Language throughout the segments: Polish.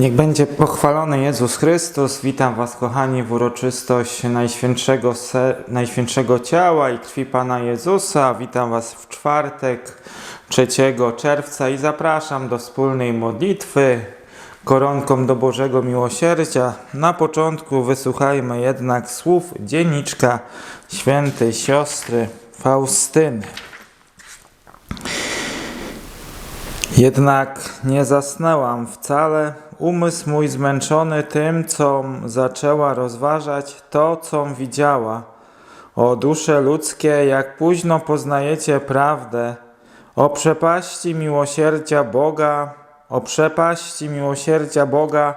Niech będzie pochwalony Jezus Chrystus. Witam Was, kochani, w uroczystość Najświętszego, Najświętszego Ciała i Krwi Pana Jezusa. Witam Was w czwartek 3 czerwca i zapraszam do wspólnej modlitwy koronką do Bożego Miłosierdzia. Na początku wysłuchajmy jednak słów dzienniczka świętej siostry Faustyny. Jednak nie zasnęłam wcale, umysł mój zmęczony tym, com zaczęła rozważać to, com widziała. O dusze ludzkie, jak późno poznajecie prawdę, o przepaści miłosierdzia Boga, o przepaści miłosierdzia Boga,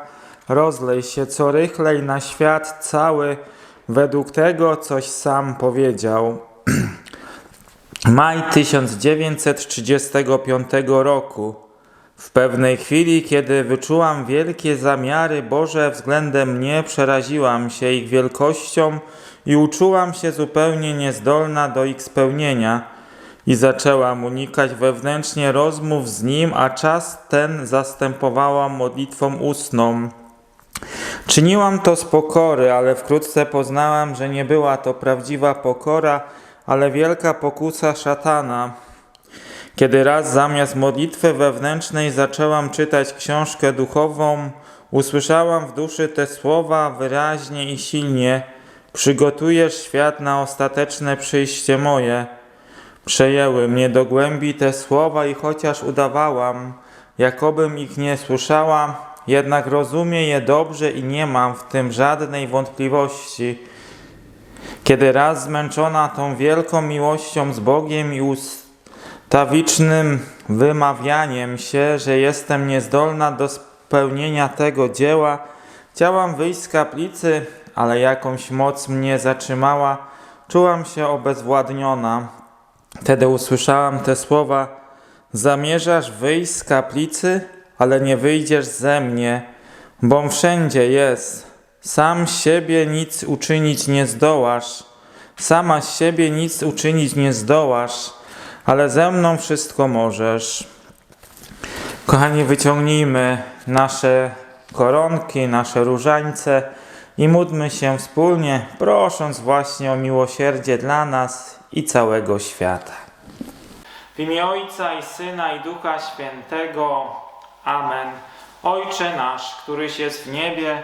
rozlej się co rychlej na świat cały, według tego, coś sam powiedział. Maj 1935 roku. W pewnej chwili, kiedy wyczułam wielkie zamiary Boże względem mnie, przeraziłam się ich wielkością i uczułam się zupełnie niezdolna do ich spełnienia. I zaczęłam unikać wewnętrznie rozmów z Nim, a czas ten zastępowałam modlitwą ustną. Czyniłam to z pokory, ale wkrótce poznałam, że nie była to prawdziwa pokora, ale wielka pokusa szatana. Kiedy raz zamiast modlitwy wewnętrznej zaczęłam czytać książkę duchową, usłyszałam w duszy te słowa wyraźnie i silnie: Przygotujesz świat na ostateczne przyjście moje. Przejęły mnie do głębi te słowa i chociaż udawałam, jakobym ich nie słyszała, jednak rozumiem je dobrze i nie mam w tym żadnej wątpliwości. Kiedy raz zmęczona tą wielką miłością z Bogiem i ustawicznym wymawianiem się, że jestem niezdolna do spełnienia tego dzieła, chciałam wyjść z kaplicy, ale jakąś moc mnie zatrzymała, czułam się obezwładniona. Wtedy usłyszałam te słowa: Zamierzasz wyjść z kaplicy, ale nie wyjdziesz ze mnie, bom wszędzie jest. Sam siebie nic uczynić nie zdołasz, sama siebie nic uczynić nie zdołasz, ale ze mną wszystko możesz. Kochani, wyciągnijmy nasze koronki, nasze różańce i módlmy się wspólnie, prosząc właśnie o miłosierdzie dla nas i całego świata. W imię Ojca i Syna i Ducha Świętego. Amen. Ojcze nasz, któryś jest w niebie,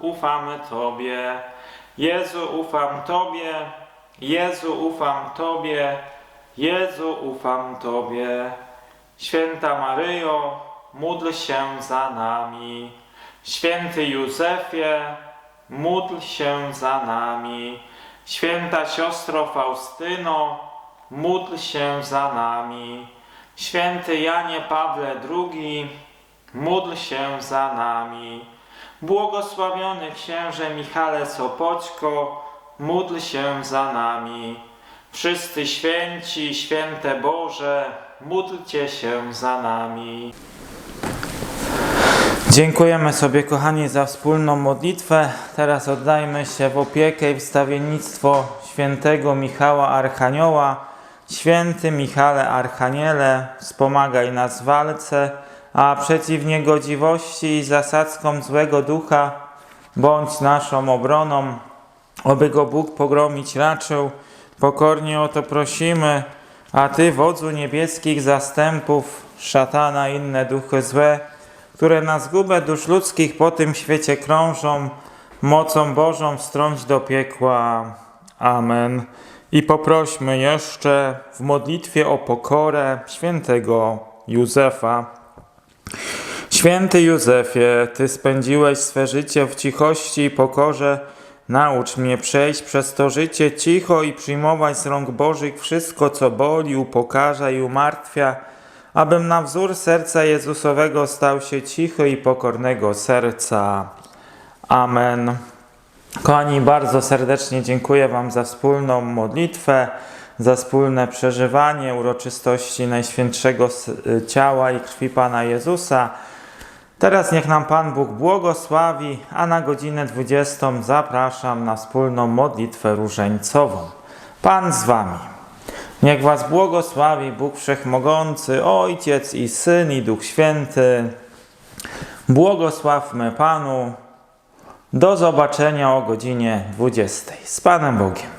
ufamy Tobie. Jezu, ufam Tobie. Jezu, ufam Tobie. Jezu, ufam Tobie. Święta Maryjo, módl się za nami. Święty Józefie, módl się za nami. Święta siostro Faustyno, módl się za nami. Święty Janie Pawle II, módl się za nami. Błogosławiony księże Michale Sopoćko, módl się za nami. Wszyscy święci, święte Boże, módlcie się za nami. Dziękujemy sobie, kochani, za wspólną modlitwę. Teraz oddajmy się w opiekę i wstawiennictwo świętego Michała Archanioła. Święty Michale Archaniele, wspomagaj nas w walce, a przeciw niegodziwości i zasadzkom złego ducha bądź naszą obroną, oby go Bóg pogromić raczył. Pokornie o to prosimy, a Ty, wodzu niebieskich zastępów, szatana inne duchy złe, które na zgubę dusz ludzkich po tym świecie krążą, mocą Bożą strąć do piekła. Amen. I poprośmy jeszcze w modlitwie o pokorę świętego Józefa. Święty Józefie, Ty spędziłeś swe życie w cichości i pokorze. Naucz mnie przejść przez to życie cicho i przyjmować z rąk Bożych wszystko, co boli, upokarza i umartwia, abym na wzór serca Jezusowego stał się cichy i pokornego serca. Amen. Kochani, bardzo serdecznie dziękuję Wam za wspólną modlitwę, za wspólne przeżywanie uroczystości Najświętszego s- Ciała i Krwi Pana Jezusa. Teraz niech nam Pan Bóg błogosławi, a na godzinę 20 zapraszam na wspólną modlitwę różańcową. Pan z Wami. Niech Was błogosławi Bóg Wszechmogący, Ojciec i Syn i Duch Święty. Błogosławmy Panu. Do zobaczenia o godzinie 20. Z Panem Bogiem.